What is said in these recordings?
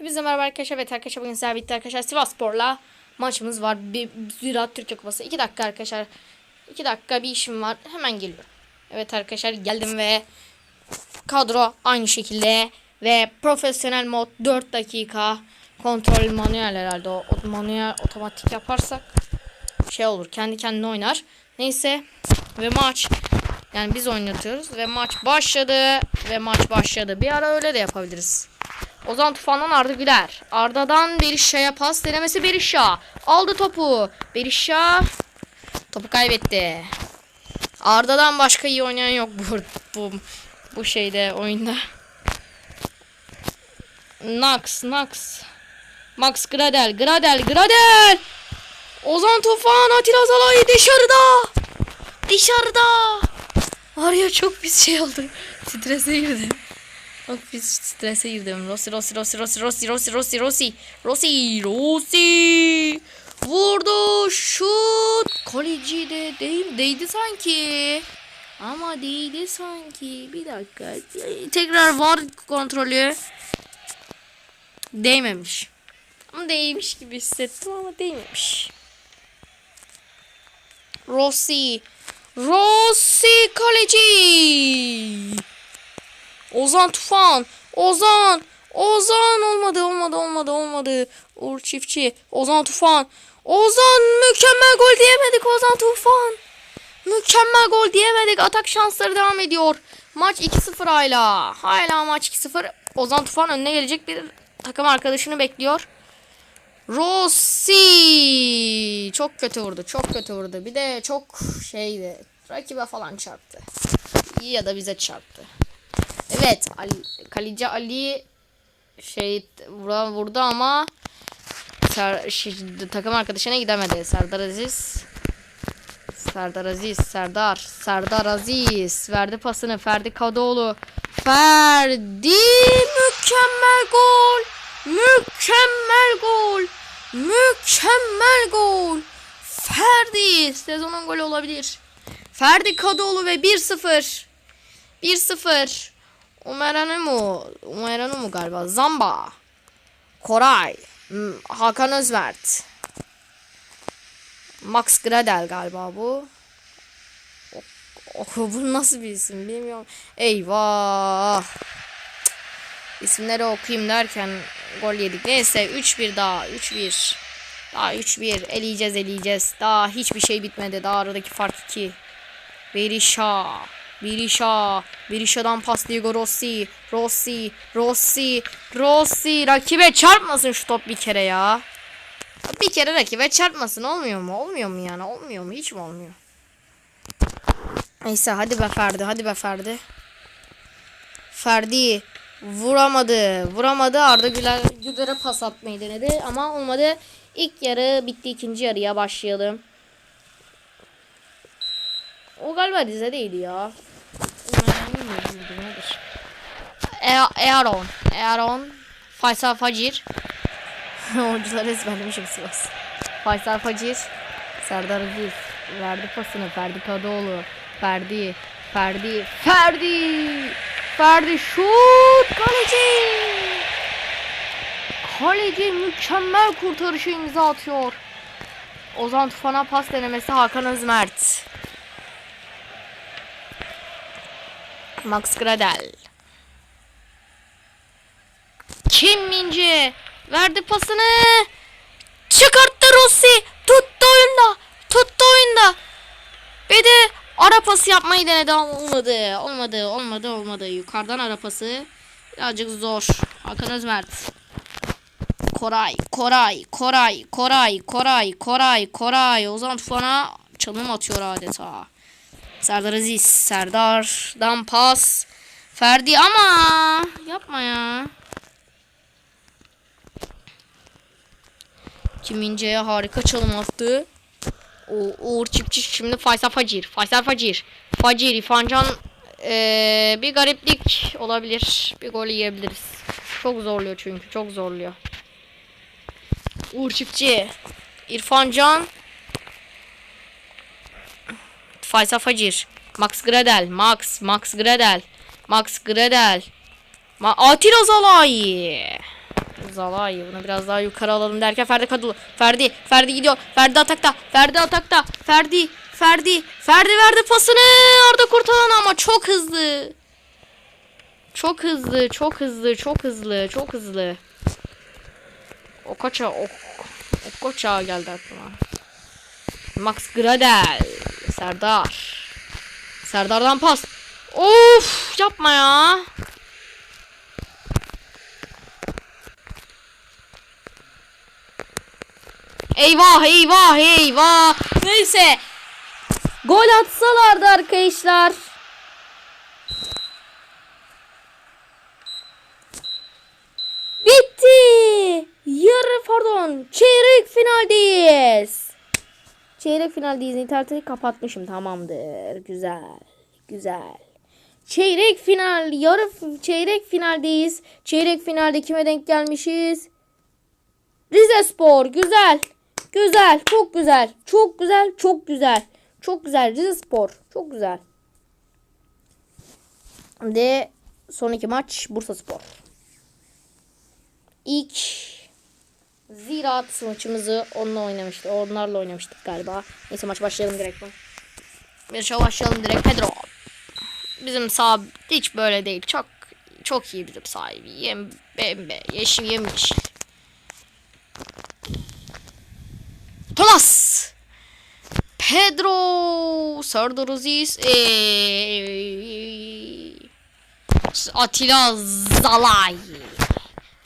Hepinize merhaba arkadaşlar. Evet arkadaşlar bugün sizlerle birlikte arkadaşlar Sivasspor'la maçımız var. Bir Ziraat Türkiye Kupası. 2 dakika arkadaşlar. 2 dakika bir işim var. Hemen geliyorum. Evet arkadaşlar geldim ve kadro aynı şekilde ve profesyonel mod 4 dakika kontrol manuel herhalde o manuel otomatik yaparsak şey olur kendi kendine oynar. Neyse ve maç yani biz oynatıyoruz ve maç başladı ve maç başladı. Bir ara öyle de yapabiliriz. Ozan Tufan'dan Arda Güler. Arda'dan Berisha'ya pas denemesi Berisha. Aldı topu. Berisha topu kaybetti. Arda'dan başka iyi oynayan yok bu bu, bu şeyde oyunda. Nax, Nax. Max Gradel, Gradel, Gradel. Ozan Tufan, Atilla Zalai dışarıda. Dışarıda. Var ya çok pis şey oldu. Strese girdim. Çok pis strese girdim. Rossi, Rossi, Rossi, Rossi, Rossi, Rossi, Rossi, Rossi, Rossi, Rossi. Vurdu, şut. Kaleci de değil, değdi sanki. Ama değdi sanki. Bir dakika. Tekrar var kontrolü. Değmemiş. Ama değmiş gibi hissettim ama değmemiş. Rossi. Rossi kaleci. Ozan Tufan. Ozan. Ozan olmadı olmadı olmadı olmadı. Uğur Çiftçi. Ozan Tufan. Ozan mükemmel gol diyemedik Ozan Tufan. Mükemmel gol diyemedik. Atak şansları devam ediyor. Maç 2-0 hala. Hala maç 2-0. Ozan Tufan önüne gelecek bir takım arkadaşını bekliyor. Rossi çok kötü vurdu. Çok kötü vurdu. Bir de çok şeydi. Rakibe falan çarptı. Ya da bize çarptı. Evet, Ali, kaleci Ali şey vura- vurdu ama Ser, şey, takım arkadaşına gidemedi. Serdar Aziz Serdar Aziz, Serdar, Serdar Aziz verdi pasını Ferdi Kadıoğlu. Ferdi mükemmel gol. Mükemmel gol. Mükemmel gol. Ferdi sezonun golü olabilir. Ferdi Kadıoğlu ve 1-0. 1-0. Umeranu mu? Umeranu mu galiba? Zamba. Koray. Hakan Özmert. Max Gradel galiba bu. Oh, bu nasıl bir isim bilmiyorum. Eyvah. İsimleri okuyayım derken gol yedik. Neyse 3-1 daha. 3-1. Daha 3-1. Eleyeceğiz eleyeceğiz. Daha hiçbir şey bitmedi. Daha aradaki fark 2. Berisha. Berisha. Berisha'dan pas Diego Rossi. Rossi. Rossi. Rossi. Rakibe çarpmasın şu top bir kere ya. Bir kere rakibe çarpmasın olmuyor mu? Olmuyor mu yani? Olmuyor mu? Hiç mi olmuyor? Neyse hadi be Ferdi. Hadi be Ferdi. Ferdi vuramadı. Vuramadı. Arda Güler Güler'e pas atmayı denedi ama olmadı. İlk yarı bitti. ikinci yarıya başlayalım. O galiba Rize'deydi ya. Nedir? E- Earon. Earon. Faysal Facir. Oyuncular ezberlemişim Sivas. Faysal Facir. Serdar Aziz. Verdi pasını. Ferdi Kadıoğlu. Ferdi. Ferdi. Ferdi. Ferdi şut. Kaleci. Kaleci mükemmel kurtarışı imza atıyor. Ozan Tufan'a pas denemesi Hakan Özmert. Max Gradel. Kim Minci verdi pasını. Çıkarttı Rossi. Tuttu oyunda. Tuttu oyunda. Ve de ara pası yapmayı denedi ama olmadı. Olmadı, olmadı, olmadı. Yukarıdan ara pası. Birazcık zor. Hakan Özmert. Koray, Koray, Koray, Koray, Koray, Koray, Koray. Ozan Tufan'a çalım atıyor adeta. Serdar Aziz, Serdar'dan pas. Ferdi ama yapma ya. Kim İnce'ye harika çalım attı. O Uğur Çiftçi şimdi Faysal Facir. Faysal Facir. Facir İrfancan eee, bir gariplik olabilir. Bir gol yiyebiliriz. Çok zorluyor çünkü. Çok zorluyor. Uğur Çiftçi. İrfancan. Faysal Facir. Max Gradel. Max. Max Gradel. Max Gradel. Ma Atilla Zalai. Zalai bunu biraz daha yukarı alalım derken Ferdi Kadulu. Ferdi, Ferdi gidiyor. Ferdi atakta. Ferdi atakta. Ferdi, Ferdi, Ferdi verdi pasını. Arda kurtaran ama çok hızlı. Çok hızlı, çok hızlı, çok hızlı, çok hızlı. O kaça, o, o kaça geldi aklıma. Max Gradel, Serdar. Serdar'dan pas. Of, yapma ya. Eyvah eyvah eyvah. Neyse. Gol atsalardı arkadaşlar. Bitti. Yarı pardon. Çeyrek finaldeyiz. Çeyrek finaldeyiz. İnterneti kapatmışım. Tamamdır. Güzel. Güzel. Çeyrek final. Yarı çeyrek finaldeyiz. Çeyrek finalde kime denk gelmişiz? Rize Spor. Güzel. Güzel. Çok güzel. Çok güzel. Çok güzel. Çok güzel. Rize Spor. Çok güzel. Şimdi son iki maç Bursa Spor. İlk Ziraat maçımızı onunla oynamıştık. Onlarla oynamıştık galiba. Neyse maç başlayalım direkt. Maça başlayalım direkt. Pedro. Bizim sağ hiç böyle değil. Çok çok iyi bizim sahibi. Yem bembe yeşil yemiş. Thomas. Pedro. Serdar Aziz. Ee, Atilla Zalay.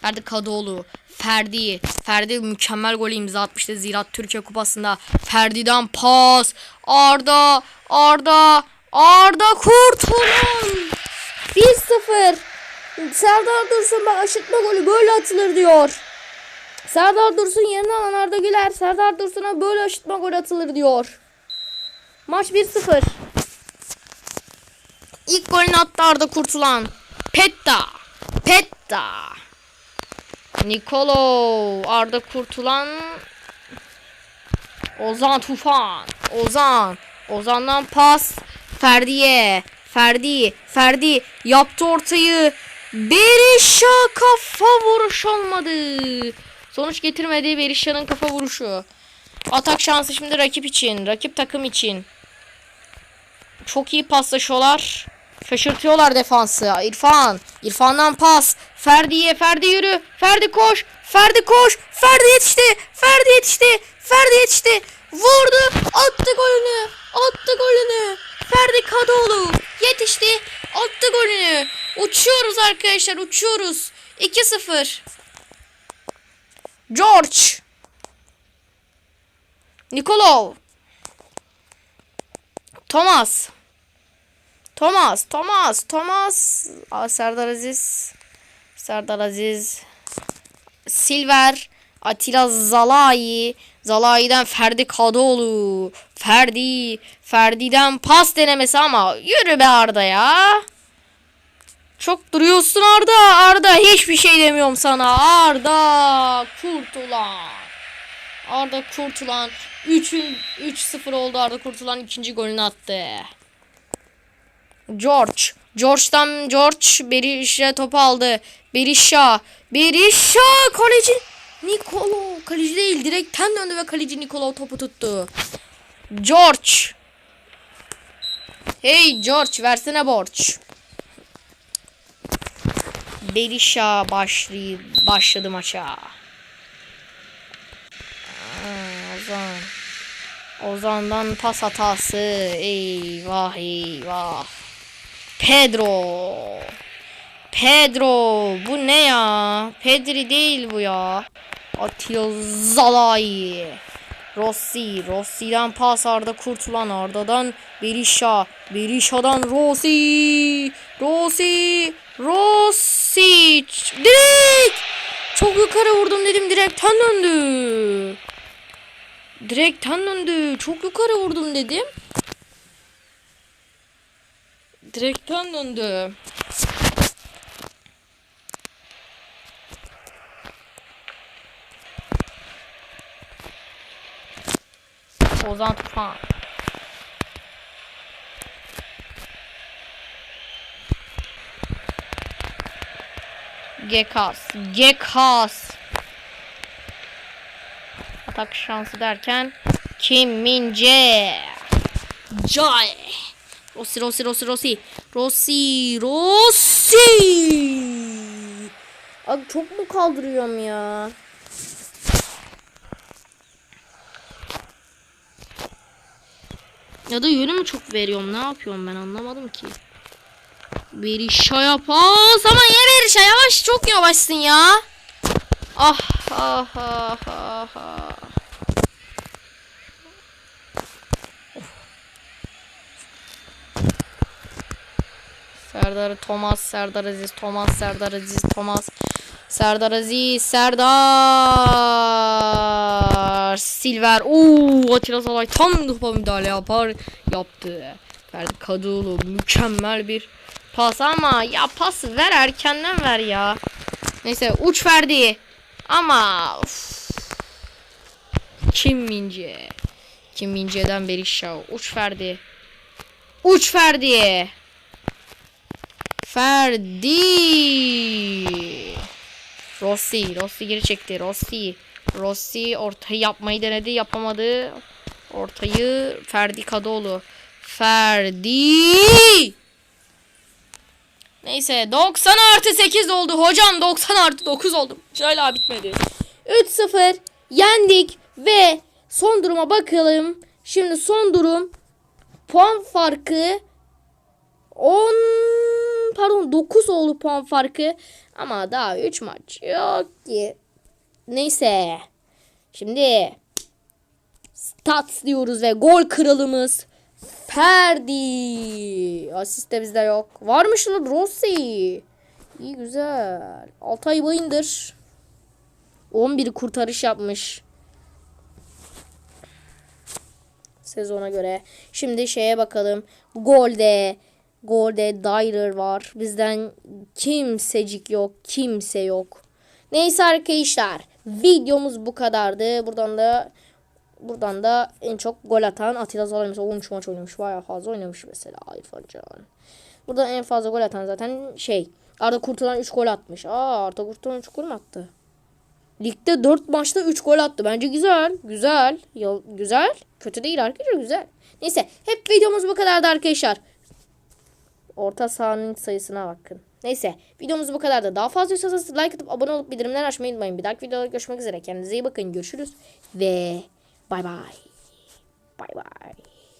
Ferdi Kadıoğlu. Ferdi. Ferdi mükemmel golü imza atmıştı Ziraat Türkiye Kupası'nda. Ferdi'den pas. Arda. Arda. Arda Kurtulun. 1-0. Serdar Dursun bak aşırtma golü böyle atılır diyor. Serdar Dursun yerine alan Arda Güler. Serdar Dursun'a böyle aşırtma gol atılır diyor. Maç 1-0. İlk golünü attı Arda Kurtulan. Petta. Petta. Nikolo. Arda Kurtulan. Ozan Tufan. Ozan. Ozan'dan pas. Ferdi'ye. Ferdi. Ferdi yaptı ortayı. Berisha kafa vuruş olmadı. Sonuç getirmedi Berisha'nın kafa vuruşu. Atak şansı şimdi rakip için. Rakip takım için. Çok iyi paslaşıyorlar. Şaşırtıyorlar defansı. İrfan. İrfan'dan pas. Ferdi'ye. Ferdi yürü. Ferdi koş. Ferdi koş. Ferdi yetişti. Ferdi yetişti. Ferdi yetişti. Vurdu. Attı golünü. Attı golünü. Ferdi Kadıoğlu yetişti. Attı golünü. Uçuyoruz arkadaşlar. Uçuyoruz. 2-0. George. Nikolov. Thomas. Thomas, Thomas, Thomas. Serdar Aziz. Serdar Aziz. Silver. Atilla Zalai. Zalai'den Ferdi Kadıoğlu. Ferdi. Ferdi'den pas denemesi ama yürü be Arda ya. Çok duruyorsun Arda. Arda hiçbir şey demiyorum sana. Arda kurtulan. Arda kurtulan 3'ün 3-0 oldu Arda kurtulan ikinci golünü attı. George. George'dan George Berisha topu aldı. Berisha. Berisha kaleci Nikolo. Kaleci değil direkten döndü ve kaleci Nikolo topu tuttu. George. Hey George versene borç. Berisha başlay başladı maça. Ozan. Ozan'dan pas hatası. Eyvah eyvah. Pedro. Pedro. Bu ne ya? Pedri değil bu ya. Atilla Zalai. Rossi. Rossi'den pas Arda kurtulan Arda'dan Berisha. Berisha'dan Rossi. Rossi. Rossi. Direkt. Çok yukarı vurdum dedim direkten döndü. Direkten döndü. Çok yukarı vurdum dedim. Direkten döndü. Ozan Tufan. Gekas. Gekas. Atak şansı derken Kim Min-jae. Jae. Rossi Rossi Rossi Rossi. Rossi Rossi. Abi çok mu kaldırıyorum ya? Ya da yönü mü çok veriyorum? Ne yapıyorum ben anlamadım ki. Berişa yapaz ama niye Berişa yavaş çok yavaşsın ya. Ah ah ah ah ah. Serdar Thomas, Serdar Aziz, Thomas, Serdar Aziz, Thomas, Serdar Aziz, Serdar Silver. Oo, Atilla Salay tam topa müdahale yapar yaptı. Ferdi Kadıoğlu mükemmel bir pas ama ya pas ver erkenden ver ya. Neyse uç Ferdi. Ama uf. Kim Mince? Kim Mince'den Berisha. Uç Ferdi. Uç Ferdi. Ferdi. Rossi. Rossi geri çekti. Rossi. Rossi ortayı yapmayı denedi. Yapamadı. Ortayı Ferdi Kadıoğlu. Ferdi. Neyse 90 artı 8 oldu. Hocam 90 artı 9 oldu. Hala bitmedi. 3-0 yendik ve son duruma bakalım. Şimdi son durum puan farkı 10 pardon 9 oldu puan farkı ama daha 3 maç yok ki. Neyse. Şimdi stats diyoruz ve gol kralımız Ferdi. Asist de bizde yok. Varmış lan Rossi. İyi güzel. Altay Bayındır. 11 kurtarış yapmış. Sezona göre. Şimdi şeye bakalım. Golde. Golde Dyer var. Bizden kimsecik yok. Kimse yok. Neyse arkadaşlar. Videomuz bu kadardı. Buradan da buradan da en çok gol atan Atilla Zalay mesela 13 maç oynamış. Bayağı fazla oynamış mesela İrfan Can. Burada en fazla gol atan zaten şey. Arda Kurtulan 3 gol atmış. Aa Arda Kurtulan 3 gol mü attı? Ligde 4 maçta 3 gol attı. Bence güzel. Güzel. Ya, güzel. Kötü değil arkadaşlar güzel. Neyse hep videomuz bu kadardı arkadaşlar. Orta sahanın sayısına bakın. Neyse videomuz bu kadardı. Daha fazla istiyorsanız like atıp abone olup bildirimler açmayı unutmayın. Bir dahaki videoda görüşmek üzere. Kendinize iyi bakın. Görüşürüz. Ve bay bay. Bay bay.